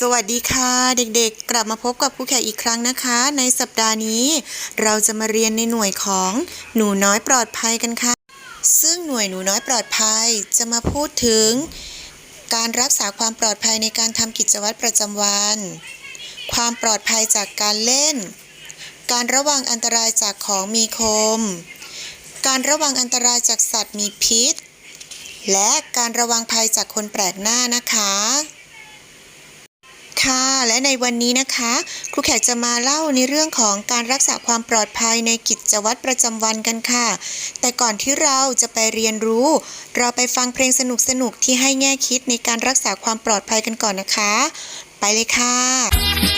สวัสดีค่ะ เด็กๆ กลับมาพบกับครูแขกอีกครั้งนะคะ ในสัปดาห์นี้ เราจะมาเรียนในหน่วยของหนูน้อยปลอดภัยกันค่ะ ซึ่งหน่วยหนูน้อยปลอดภัยจะมาพูดถึง การรักษาความปลอดภัยในการทำกิจวัตรประจำวัน ความปลอดภัยจากการเล่น การระวังอันตรายจากของมีคม การระวังอันตรายจากสัตว์มีพิษ และการระวังภัยจากคนแปลกหน้านะคะ ค่ะ และในวันนี้นะคะ ครูแขกจะมาเล่าในเรื่องของการรักษาความปลอดภัยในกิจวัตรประจำวันกันค่ะ แต่ก่อนที่เราจะไปเรียนรู้ เราไปฟังเพลงสนุกสนุกที่ให้แง่คิดในการรักษาความปลอดภัยกันก่อนนะคะ ไปเลยค่ะ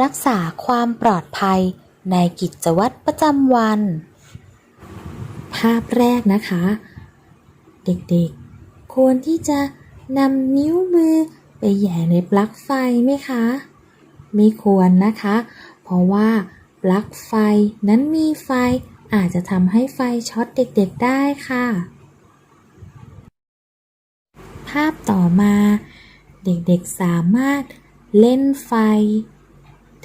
รักษาความปลอดภัยในกิจวัตรประจำวัน ภาพแรกนะคะ เด็กๆ ควรที่จะนำนิ้วมือไปแย่ในปลั๊กไฟไหมคะ ไม่ควรนะคะ เพราะว่าปลั๊กไฟนั้นมีไฟอาจจะทำให้ไฟช็อตเด็กๆได้ค่ะ ภาพต่อมา เด็กๆสามารถเล่นไฟ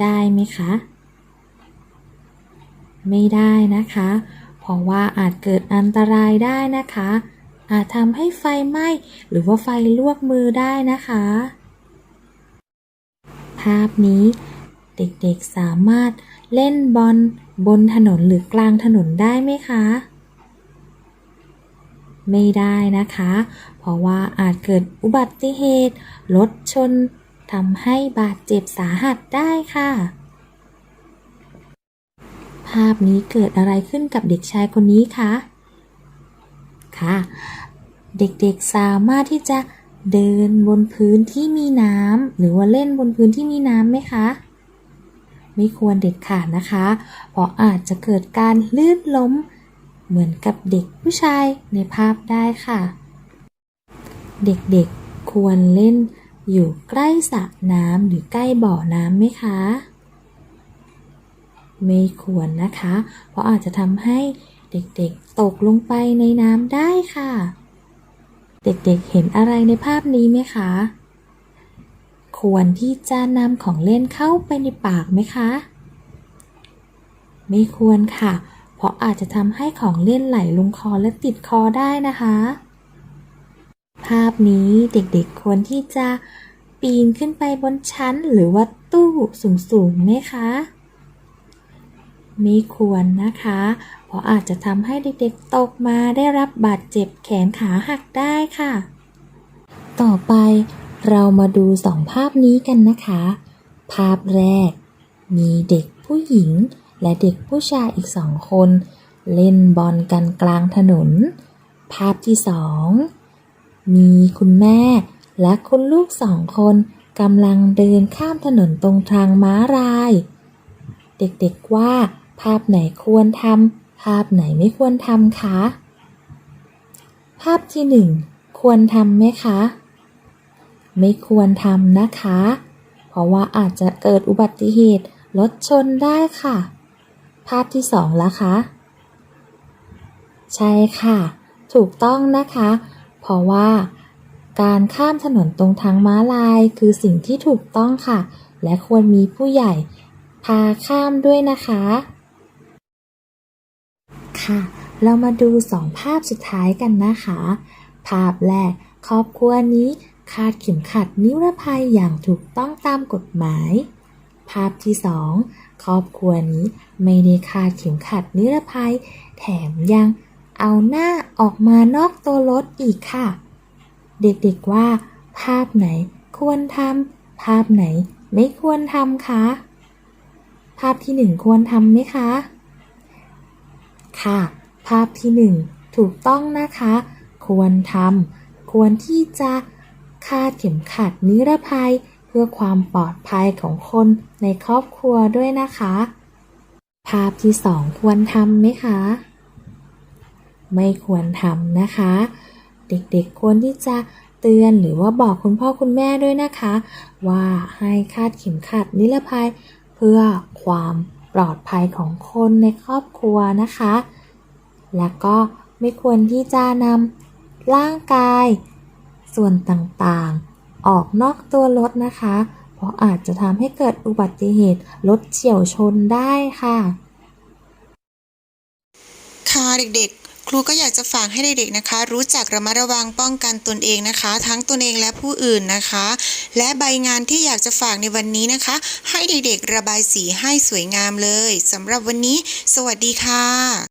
ได้ไหมคะ ไม่ได้นะคะ เพราะว่าอาจเกิดอันตรายได้นะคะ อาจทำให้ไฟไหม้หรือว่าไฟลวกมือได้นะคะ ภาพนี้เด็กๆสามารถเล่นบอลบนถนนหรือกลางถนนได้ไหมคะ ไม่ได้นะคะ เพราะว่าอาจเกิดอุบัติเหตุรถชน ทำให้บาดเจ็บสาหัสได้ค่ะ ภาพนี้เกิดอะไรขึ้นกับเด็กชายคนนี้คะค่ะ เด็กๆสามารถที่จะเดินบนพื้นที่มีน้ำหรือว่าเล่นบนพื้นที่มีน้ำไหมคะ ไม่ควรเด็ดขาดนะคะ เพราะอาจจะเกิดการลื่นล้ม เหมือนกับเด็กผู้ชายในภาพได้ค่ะ เด็กๆควรเล่น อยู่ใกล้สระน้ำหรือใกล้บ่อน้ำไหมคะ ไม่ควรนะคะ เพราะอาจจะทำให้เด็กๆตกลงไปในน้ำได้ค่ะ เด็กๆเห็นอะไรในภาพนี้ไหมคะ ควรที่จะนำของเล่นเข้าไปในปากไหมคะ ไม่ควรค่ะ เพราะอาจจะทำให้ของเล่นไหลลงคอและติดคอได้นะคะาพนี้เด็กๆควรที่จะปีนขึ้นไปบนชั้นหรือว่าตู้สูงๆไหมคะ ไม่ควรนะคะ เพราะอาจจะทำให้เด็กๆตกมาได้รับบาดเจ็บแขนขาหักได้ค่ะ ต่อไปเรามาดูสองภาพนี้กันนะคะ ภาพแรก มีเด็กผู้หญิงและเด็กผู้ชายอีกสองคน เล่นบอลกันกลางถนน ภาพที่สอง มีคุณแม่ และคุณลูกสองคนกำลังเดินข้ามถนนตรงทางม้าลาย เด็กๆว่า ภาพไหนควรทำภาพไหนไม่ควรทำคะ ภาพที่หนึ่งควรทำไหมคะ ไม่ควรทำนะคะ เพราะว่าอาจจะเกิดอุบัติเหตุรถชนได้ค่ะ ภาพที่สองละคะ ใช่ค่ะ ถูกต้องนะคะ เพราะว่า การข้ามถนนตรงทางม้าลายคือสิ่งที่ถูกต้องค่ะ และควรมีผู้ใหญ่ พาข้ามด้วยนะคะ ค่ะ เรามาดูสองภาพสุดท้ายกันนะคะ ภาพแรกครอบครัวนี้คาดเข็มขัดนิรภัยอย่างถูกต้องตามกฎหมาย ภาพที่สองครอบครัวนี้ไม่ได้คาดเข็มขัดนิรภัย แถมยัง เอาหน้าออกมานอกตัวรถอีกค่ะ เด็กๆว่า ภาพไหนควรทำภาพไหนไม่ควรทำคะภาพที่หนึ่งควรทำไหมคะ ค่ะ ภาพที่หนึ่งถูกต้องนะคะ ควรทำควรที่จะคาดเข็มขัดนิรภัยเพื่อความปลอดภัยของคนในครอบครัวด้วยนะคะ ภาพที่สองควรทำไหมคะ ไม่ควรทำนะคะ เด็กๆควรที่จะเตือนหรือว่าบอกคุณพ่อคุณแม่ด้วยนะคะ ว่าให้คาดเข็มขัดนิรภัยเพื่อความปลอดภัยของคนในครอบครัวนะคะ แล้วก็ไม่ควรที่จะนำร่างกาย ส่วนต่างๆ ออกนอกตัวรถนะคะ เพราะอาจจะทำให้เกิดอุบัติเหตุรถเฉี่ยวชนได้ค่ะ ค่ะเด็กๆ รูก็อยากจะฝากให้เด็กๆนะคะ รู้จักระมัดระวังป้องกันตนเองนะคะ ทั้งตนเองและผู้อื่นนะคะ และใบงานที่อยากจะฝากในวันนี้นะคะ ให้เด็กๆระบายสีให้สวยงามเลยสำหรับวันนี้ สวัสดีค่ะ